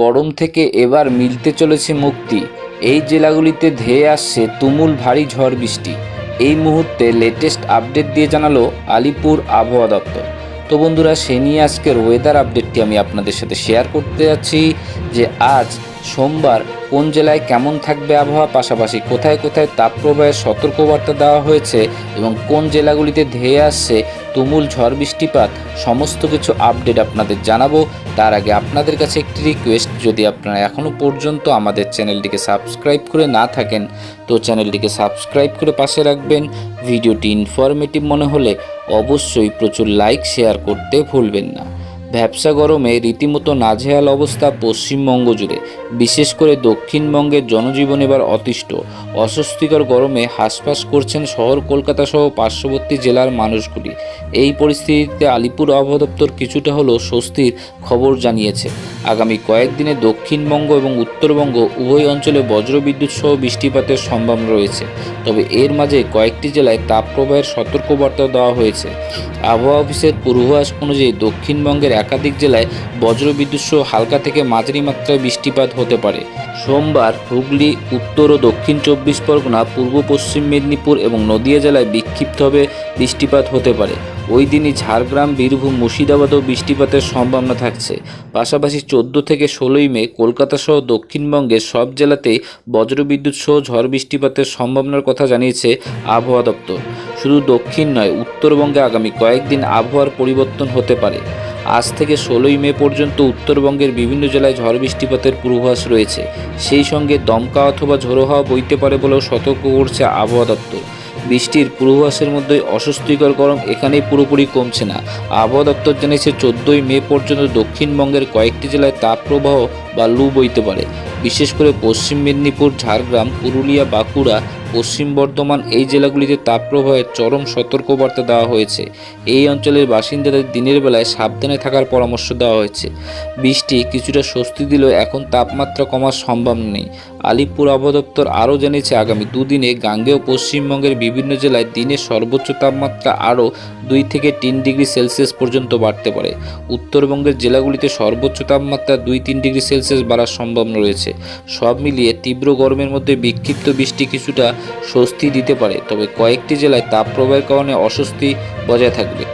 গরম থেকে এবার মিলতে চলেছে মুক্তি। এই জেলাগুলিতে ধেয়ে আসছে তুমুল ভারী ঝড় বৃষ্টি। এই মুহূর্তে লেটেস্ট আপডেট দিয়ে জানালো আলিপুর আবহাওয়া দপ্তর। তো বন্ধুরা, সে নিয়ে আজকের ওয়েদার আপডেটটি আমি আপনাদের সাথে শেয়ার করতে যাচ্ছি যে আজ সোমবার কোন জেলায় কেমন থাকবে আবহাওয়া, পাশাপাশি কোথায় কোথায় তাপপ্রবাহের সতর্কবার্তা দেওয়া হয়েছে এবং কোন জেলাগুলিতে ধেয়ে আসছে তুমুল ঝড় বৃষ্টিপাত, সমস্ত কিছু আপডেট আপনাদের জানাব। তার আগে আপনাদের কাছে একটি রিকোয়েস্ট যদি আপনারা এখনও পর্যন্ত আমাদের চ্যানেলটিকে সাবস্ক্রাইব করে না থাকেন, তো চ্যানেলটিকে সাবস্ক্রাইব করে পাশে রাখবেন। ভিডিওটি ইনফরমেটিভ মনে হলে অবশ্যই প্রচুর লাইক শেয়ার করতে ভুলবেন না। ভ্যাবসা গরমে রীতিমতো নাজেহাল অবস্থা পশ্চিমবঙ্গ জুড়ে। বিশেষ করে দক্ষিণবঙ্গের জনজীবন এবার অতিষ্ঠ। অস্বস্তিকর গরমে হাঁসফাঁস করছেন শহর কলকাতা সহ পার্শ্ববর্তী জেলার মানুষগুলি। এই পরিস্থিতিতে আলিপুর আবহাওয়া কিছুটা হলেও স্বস্তির খবর জানিয়েছে। আগামী কয়েকদিনে দক্ষিণবঙ্গ এবং উত্তরবঙ্গ উভয় অঞ্চলে বজ্রবিদ্যুৎ সহ বৃষ্টিপাতের সম্ভাবনা রয়েছে। তবে এর মাঝে কয়েকটি জেলায় তাপপ্রবাহের সতর্কবার্তা দেওয়া হয়েছে। আবহাওয়া অফিসের পূর্বাভাস অনুযায়ী দক্ষিণবঙ্গের একাধিক জেলায় বজ্রবিদ্যুৎ সহ হালকা থেকে মাঝারি মাত্রায় বৃষ্টিপাত হতে পারে। সোমবার হুগলি, উত্তর ও দক্ষিণ চব্বিশ পরগনা, পূর্ব পশ্চিম মেদিনীপুর এবং নদিয়া জেলায় বিক্ষিপ্তভাবে বৃষ্টিপাত হতে পারে। ওই দিনই ঝাড়গ্রাম, বীরভূম মুর্শিদাবাদেও বৃষ্টিপাতের সম্ভাবনা থাকছে। পাশাপাশি চোদ্দ থেকে ষোলোই মে কলকাতা সহ দক্ষিণবঙ্গের সব জেলাতেই বজ্রবিদ্যুৎ সহ ঝড় বৃষ্টিপাতের সম্ভাবনার কথা জানিয়েছে আবহাওয়া দপ্তর। শুধু দক্ষিণ নয়, উত্তরবঙ্গে আগামী কয়েকদিন আবহাওয়ার পরিবর্তন হতে পারে। আজ থেকে ষোলোই মে পর্যন্ত উত্তরবঙ্গের বিভিন্ন জেলায় ঝড় বৃষ্টিপাতের পূর্বাভাস রয়েছে। সেই সঙ্গে দমকা অথবা ঝোড়ো হাওয়া বইতে পারে বলেও সতর্ক করছে আবহাওয়া দপ্তর। বৃষ্টির পূর্বাভাসের মধ্যে অস্বস্তিকর গরম এখানেই পুরোপুরি কমছে না। আবহাওয়া দপ্তর জানিয়েছে, চোদ্দোই মে পর্যন্ত দক্ষিণবঙ্গের কয়েকটি জেলায় তাপপ্রবাহ বা লু বইতে পারে। বিশেষ করে পশ্চিম মেদিনীপুর, ঝাড়গ্রাম, পুরুলিয়া, বাঁকুড়া, পশ্চিম বর্ধমান এই জেলাগুলিতে তাপপ্রবাহের চরম সতর্কবার্তা দেওয়া হয়েছে। এই অঞ্চলের বাসিন্দাদের দিনের বেলায় সাবধানে থাকার পরামর্শ দেওয়া হয়েছে। বৃষ্টি কিছুটা স্বস্তি দিলেও এখন তাপমাত্রা কমার সম্ভব নেই। আলিপুর আবহাওয়া দপ্তর আরও জানিয়েছে, আগামী দুদিনে গাঙ্গেয় পশ্চিমবঙ্গের বিভিন্ন জেলায় দিনের সর্বোচ্চ তাপমাত্রা আরও দুই থেকে তিন ডিগ্রি সেলসিয়াস পর্যন্ত বাড়তে পারে। উত্তরবঙ্গের জেলাগুলিতে সর্বোচ্চ তাপমাত্রা দুই তিন ডিগ্রি সেলসিয়াস বাড়ার সম্ভাবনা রয়েছে। সব মিলিয়ে তীব্র গরমের মধ্যে বিক্ষিপ্ত বৃষ্টি কিছুটা স্বস্তি দিতে পারে, তবে কয়েকটি জেলায় তাপপ্রবাহের কারণে অস্বস্তি বজায় থাকবে।